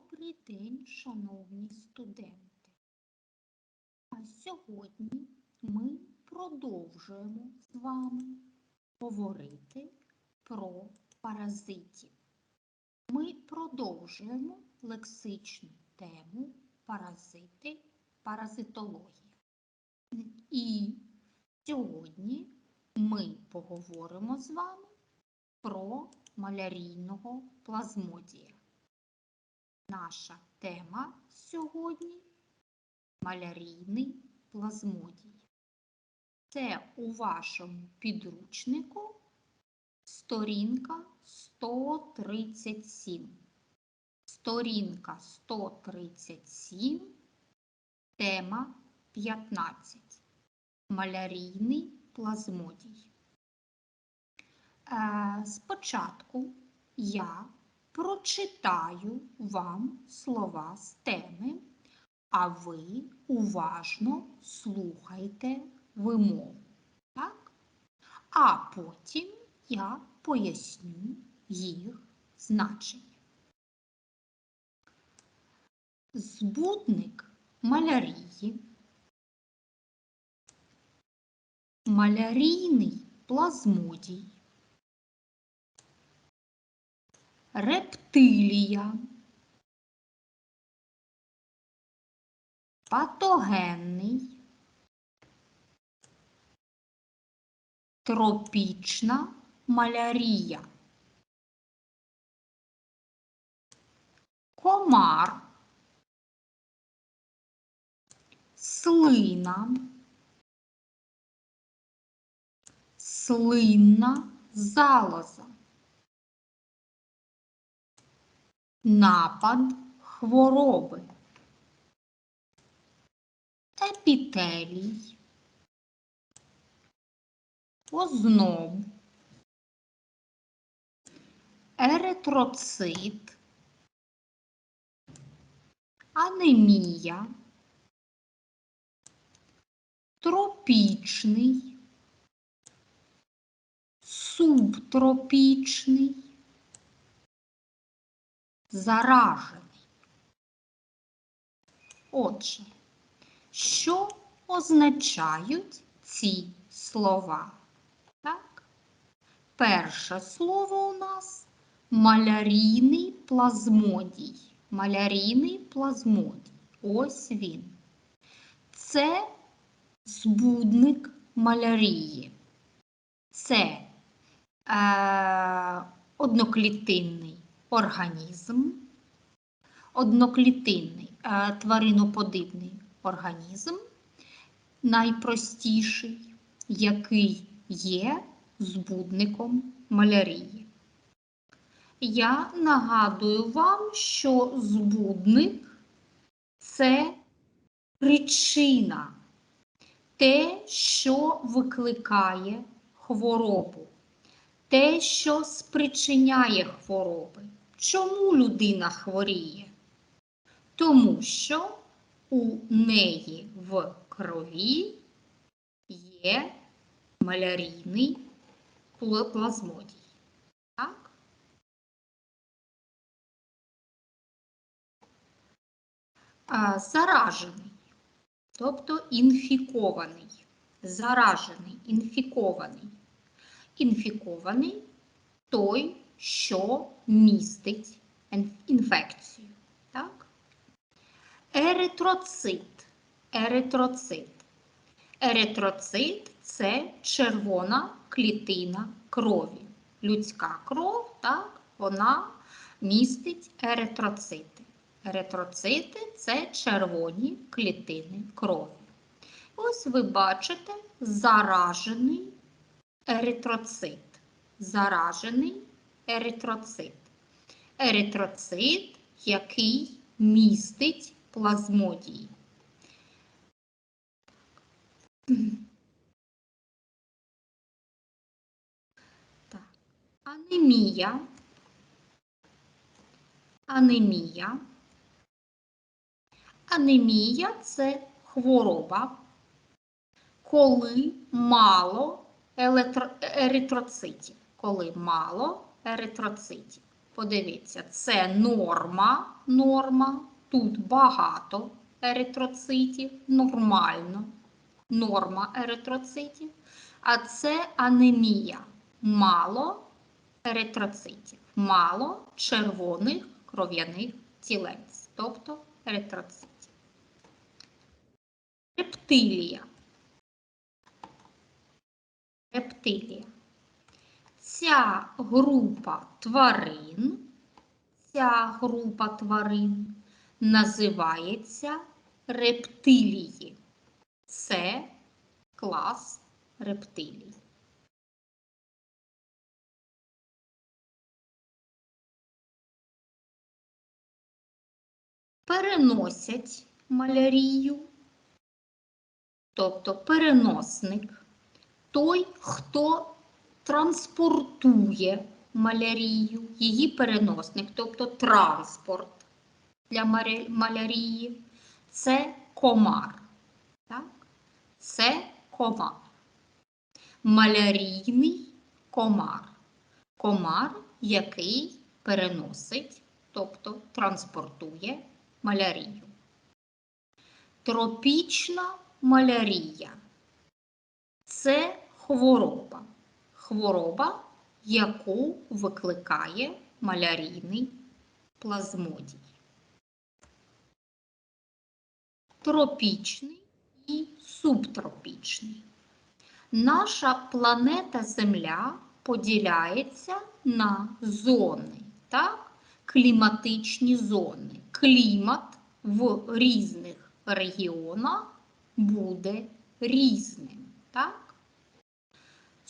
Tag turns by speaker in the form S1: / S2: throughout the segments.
S1: Добрий день, шановні студенти. А сьогодні ми продовжуємо з вами говорити про паразитів. Ми продовжуємо лексичну тему паразити, паразитологія. І сьогодні ми поговоримо з вами про малярійного плазмодія. Наша тема сьогодні малярійний плазмодій. Це у вашому підручнику сторінка 137. Сторінка 137, тема 15. Малярійний плазмодій. Е, Спочатку я прочитаю вам слова з теми, а ви уважно слухайте вимову. Так? А потім я поясню їх значення. Збудник малярії, малярійний плазмодій. Рептилія, патогенний, тропічна малярія, комар, слина, слинна залоза. Напад хвороби, епітелій, озноб, еритроцит, анемія, тропічний, субтропічний, заражений. Отже, що означають ці слова? Так? Перше слово у нас малярійний плазмодій. Малярійний плазмодій. Ось він. Це збудник малярії. Це е, одноклітинний організм, одноклітинний е, твариноподібний організм, найпростіший, який є збудником малярії. Я нагадую вам, що збудник це причина, те, що викликає хворобу, те, що спричиняє хвороби. Чому людина хворіє? Тому що у неї в крові є малярійний плазмодій. Заражений, тобто інфікований. Заражений, інфікований. Інфікований той, що містить інфекцію. Так? Еритроцит. Еритроцит. Еритроцит це червона клітина крові. Людська кров, так, вона містить еритроцити. Еритроцити це червоні клітини крові. Ось ви бачите заражений еритроцит. Заражений еритроцит. Еритроцит, який містить плазмодії. Анемія. Анемія. Анемія це хвороба, коли мало електро... еритроцитів. Коли мало еритроцитів. Подивіться, це норма, норма. Тут багато еритроцитів, нормально, норма еритроцитів. А це анемія. Мало еритроцитів, мало червоних кров'яних тілець, тобто еритроцитів. Рептилія. Рептилія. Ця група тварин, ця група тварин називається рептилії. Це клас рептилій. Переносять малярію, тобто переносник, той, хто транспортує малярію, її переносник, тобто транспорт для малярії, це комар. Так? Це комар. Малярійний комар. Комар, який переносить, тобто транспортує малярію. Тропічна малярія це хвороба. Хвороба, яку викликає малярійний плазмодій. Тропічний і субтропічний. Наша планета Земля поділяється на зони, так? кліматичні зони. Клімат в різних регіонах буде різним. Так?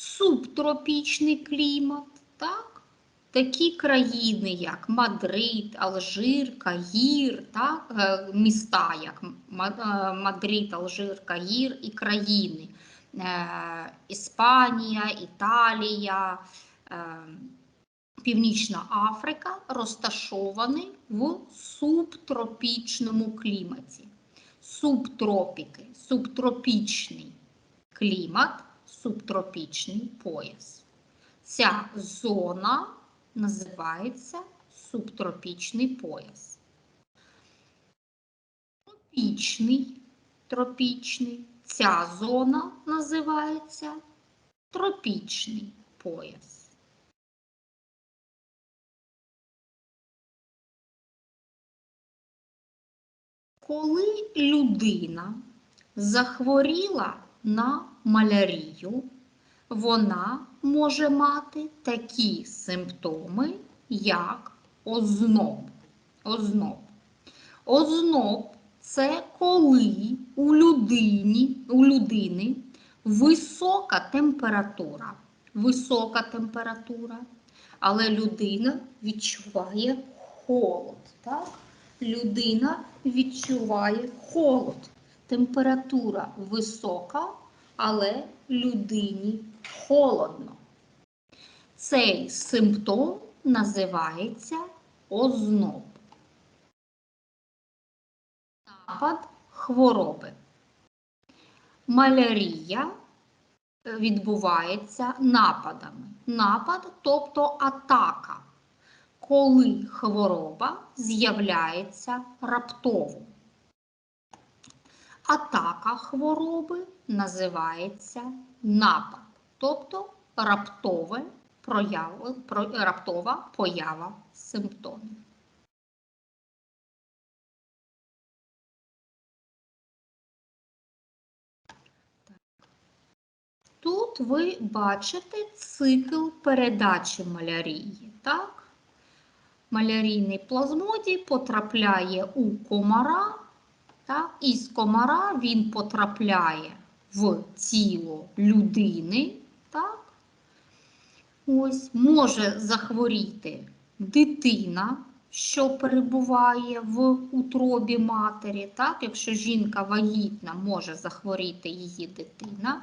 S1: Субтропічний клімат, так? такі країни, як Мадрид, Алжир, Каїр, так? е, міста, як е, Мадрид, Алжир, Каїр і країни. Е, Іспанія, Італія, Північна Африка розташовані в субтропічному кліматі. Субтропіки, субтропічний клімат, субтропічний пояс. Ця зона називається субтропічний пояс. Тропічний, тропічний. Ця зона називається тропічний пояс. Коли людина захворіла на малярію, вона може мати такі симптоми, як озноб. Озноб. Озноб це коли у людині, у людини висока температура. Висока температура, але людина відчуває холод. Так? Людина відчуває холод. Температура висока, але людині холодно. Цей симптом називається озноб. Напад хвороби. Малярія е, відбувається нападами. Напад, тобто атака, коли хвороба з'являється раптово. Атака хвороби називається напад, тобто раптове проява, про- раптова поява симптомів. Тут ви бачите цикл передачі малярії. Так? Малярійний плазмодій потрапляє у комара, так? і з комара він потрапляє в тіло людини. Так? Ось, може захворіти дитина, що перебуває в утробі матері. Так? Якщо жінка вагітна, може захворіти її дитина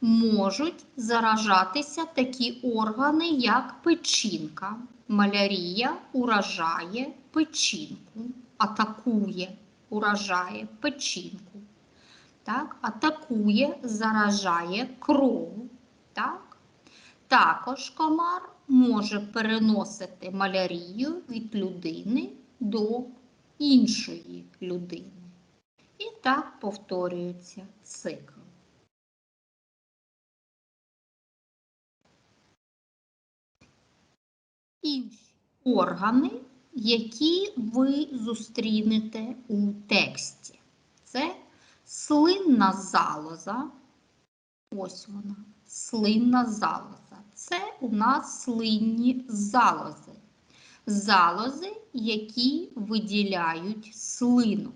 S1: можуть заражатися такі органи, як печінка. Малярія уражає печінку, атакує, уражає печінку. Так? Атакує, заражає кров. Так? Також комар може переносити малярію від людини до іншої людини. І так повторюється цикл. Інші органи, які ви зустрінете у тексті. Це слинна залоза. Ось вона, слинна залоза. Це у нас слинні залози. Залози, які виділяють слину.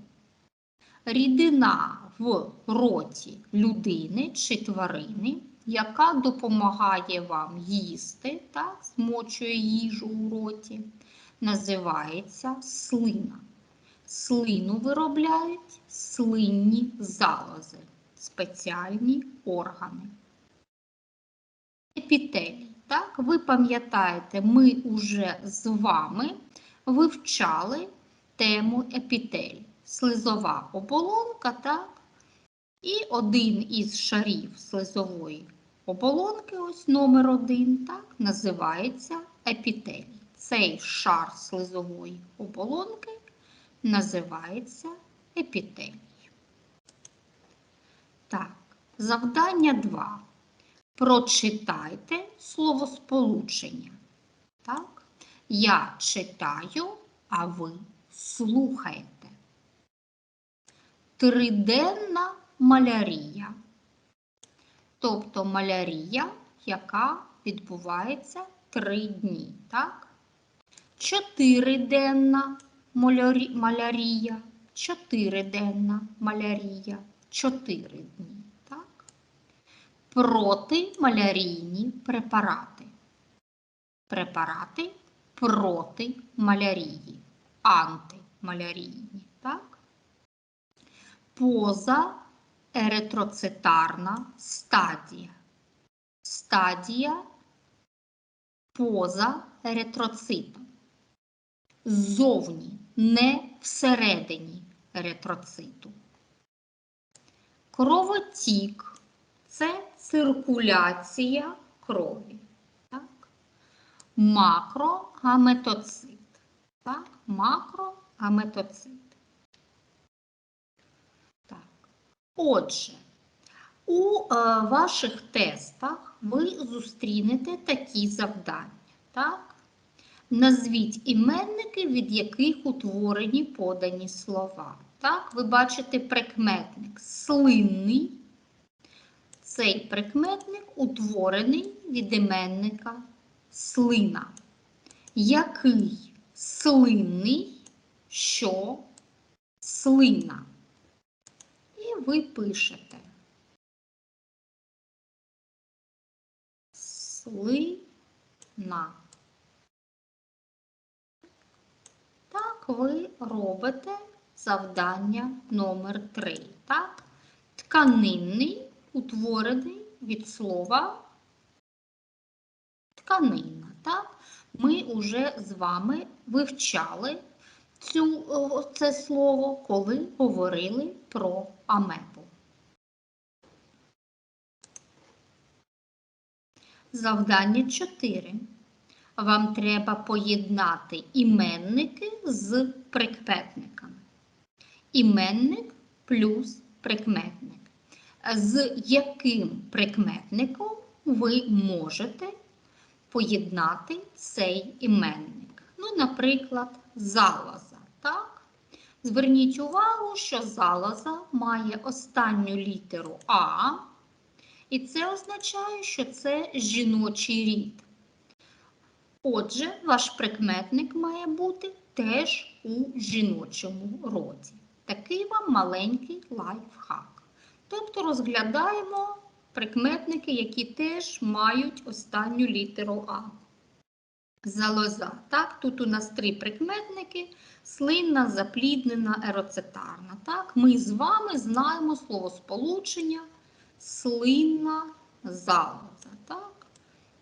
S1: Рідина в роті людини чи тварини, яка допомагає вам їсти, так, змочує їжу у роті, називається слина. Слину виробляють слинні залози, спеціальні органи. Епітелій. Так, ви пам'ятаєте, ми вже з вами вивчали тему епітелій. Слизова оболонка, так? І один із шарів слизової оболонки, ось номер один, так, називається епітелій. Цей шар слизової оболонки називається епітелій. Так, завдання 2. Прочитайте словосполучення. Так? Я читаю, а ви слухаєте. Триденна малярія. Тобто малярія, яка відбувається три дні. Так? Чотириденна малярія. Чотириденна малярія. Чотири дні. Так? Протималярійні препарати. Препарати проти малярії. Антималярійні. Так? Поза еритроцитарна стадія. Стадія поза еритроцитом. Ззовні, не всередині еритроциту. Кровотік це циркуляція крові. Так? Макрогаметоцит. Так? Макрогаметоцит. Отже, у е, ваших тестах ви зустрінете такі завдання. Так? Назвіть іменники, від яких утворені подані слова. Так, Ви бачите прикметник слинний. Цей прикметник утворений від іменника слина. Який слинний, що слина? І ви пишете слина. Так, ви робите завдання номер 3 Так? Тканинний утворений від слова тканина. Так? Ми вже з вами вивчали цю, це слово, коли говорили про амебу. Завдання 4. Вам треба поєднати іменники з прикметниками. Іменник плюс прикметник. З яким прикметником ви можете поєднати цей іменник? Ну, наприклад, залоза. Так? Зверніть увагу, що залоза має останню літеру А, і це означає, що це жіночий рід. Отже, ваш прикметник має бути теж у жіночому роді. Такий вам маленький лайфхак. Тобто розглядаємо прикметники, які теж мають останню літеру А. Залоза. Так, Тут у нас три прикметники: слинна, запліднена, ероцитарна. Так, Ми з вами знаємо словосполучення слинна залоза.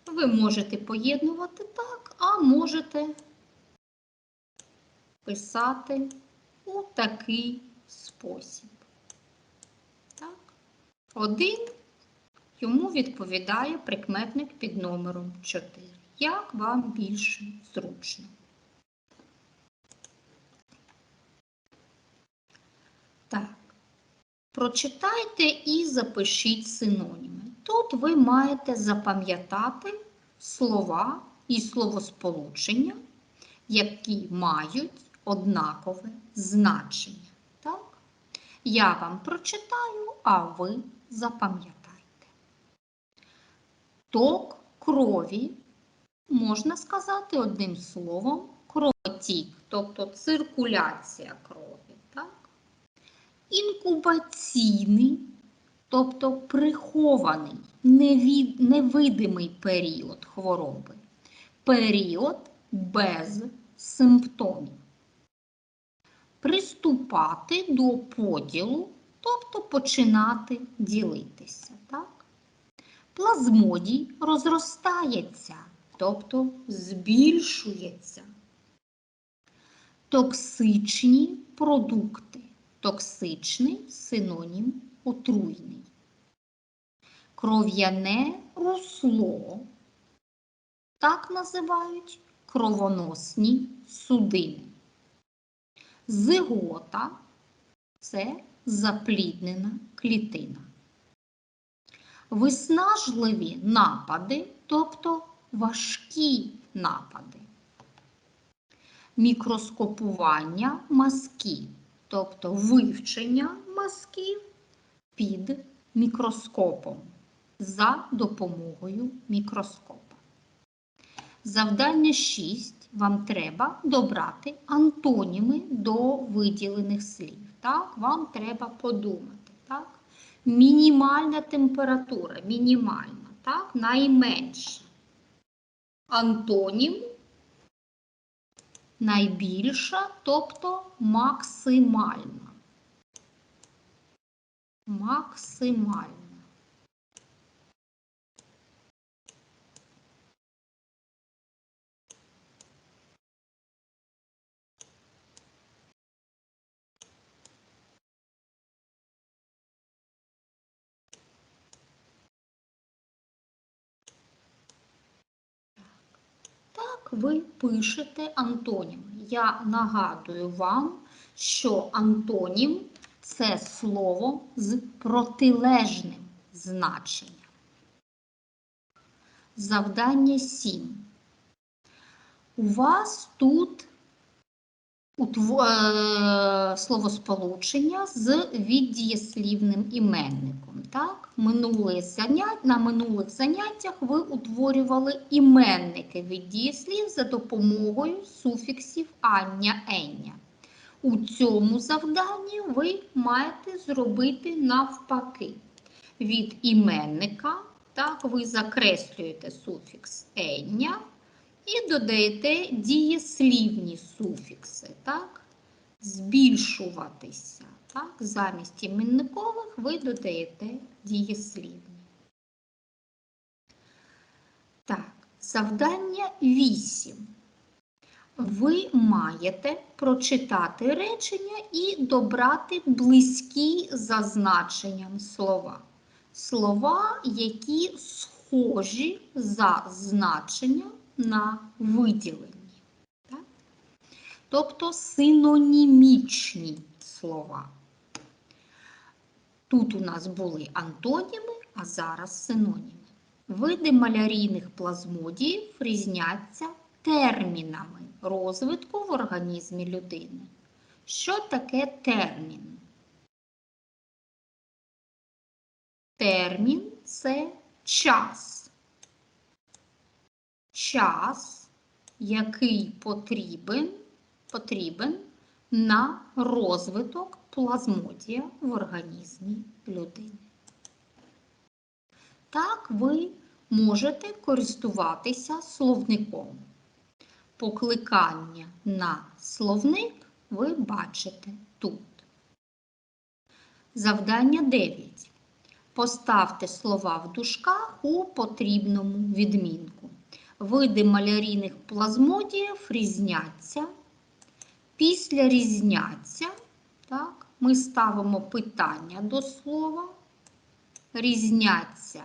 S1: Ви можете поєднувати так, а можете писати у такий спосіб. Так? Один йому відповідає прикметник під номером 4. як вам більше зручно. Так, прочитайте і запишіть синоніми. Тут ви маєте запам'ятати слова і словосполучення, які мають однакове значення. Так? Я вам прочитаю, а ви запам'ятайте. Ток крові можна сказати одним словом кровотік, тобто циркуляція крові. Так? Інкубаційний, тобто прихований, невід, невидимий період хвороби, період без симптомів. Приступати до поділу, тобто починати ділитися. Так? Плазмодій розростається, тобто збільшується. Токсичні продукти. Токсичний синонім отруйний. Кров'яне русло. Так називають кровоносні судини. Зигота це запліднена клітина. Виснажливі напади, тобто важкі напади. Мікроскопування мазків, тобто вивчення мазків під мікроскопом за допомогою мікроскопа. Завдання 6. Вам треба добрати антоніми до виділених слів. Так? Вам треба подумати. Так? Мінімальна температура, мінімальна, так? найменша. Антонім найбільша, тобто максимальна. Максимальна. Так, ви пишете антонім. Я нагадую вам, що антонім це слово з протилежним значенням. Завдання 7. У вас тут е, словосполучення з віддієслівним іменником. Так? На минулих заняттях ви утворювали іменники від дієслів за допомогою суфіксів ання ення. У цьому завданні ви маєте зробити навпаки. Від іменника так, ви закреслюєте суфікс ення і додаєте дієслівні суфікси. Так? Збільшуватися. Так? Замість іменникових ви додаєте дієслівні. Так, завдання 8. Ви маєте прочитати речення і добрати близькі за значенням слова. Слова, які схожі за значенням на виділені. Так? Тобто синонімічні слова. Тут у нас були антоніми, а зараз синоніми. Види малярійних плазмодіїв різняться термінами розвитку в організмі людини. Що таке термін? Термін це час. Час, який потрібен, потрібен на розвиток плазмодія в організмі людини. Так ви можете користуватися словником. Покликання на словник ви бачите тут. Завдання 9. Поставте слова в дужках у потрібному відмінку. Види малярійних плазмодіїв різняться. Після різняться, так, ми ставимо питання до слова. Різняться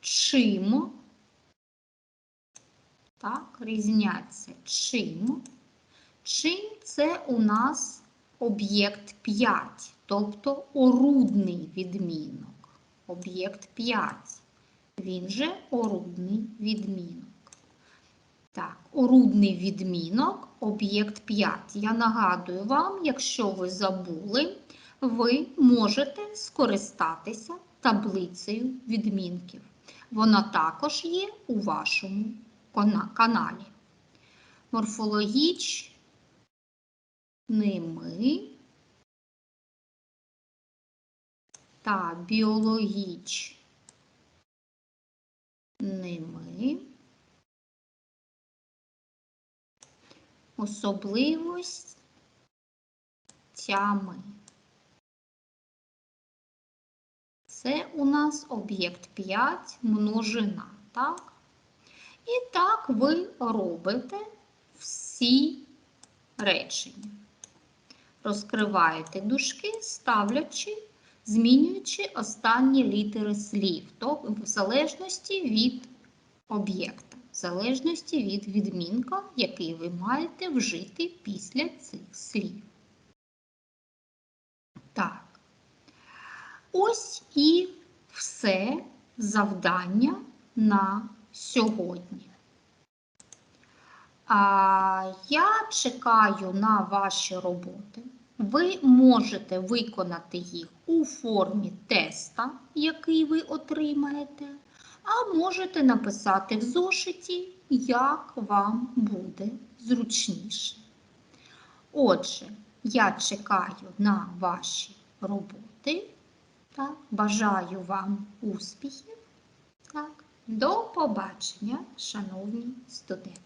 S1: чим Так, різняться чим? Чим це у нас об'єкт 5, тобто орудний відмінок. Об'єкт 5. Він же орудний відмінок. Так, орудний відмінок, об'єкт 5. Я нагадую вам, якщо ви забули, ви можете скористатися таблицею відмінків. Вона також є у вашому каналі. Морфологічними та біологічними особливостями. Це у нас об'єкт 5 множина, так? І так ви робите всі речення. Розкриваєте дужки, ставлячи, змінюючи останні літери слів, то в залежності від об'єкта, в залежності від відмінка, який ви маєте вжити після цих слів. Так. Ось і все завдання на сьогодні. Я чекаю на ваші роботи. Ви можете виконати їх у формі теста, який ви отримаєте, а можете написати в зошиті, як вам буде зручніше. Отже, я чекаю на ваші роботи. Так, бажаю вам успіхів. Так, до побачення, шановні студенти.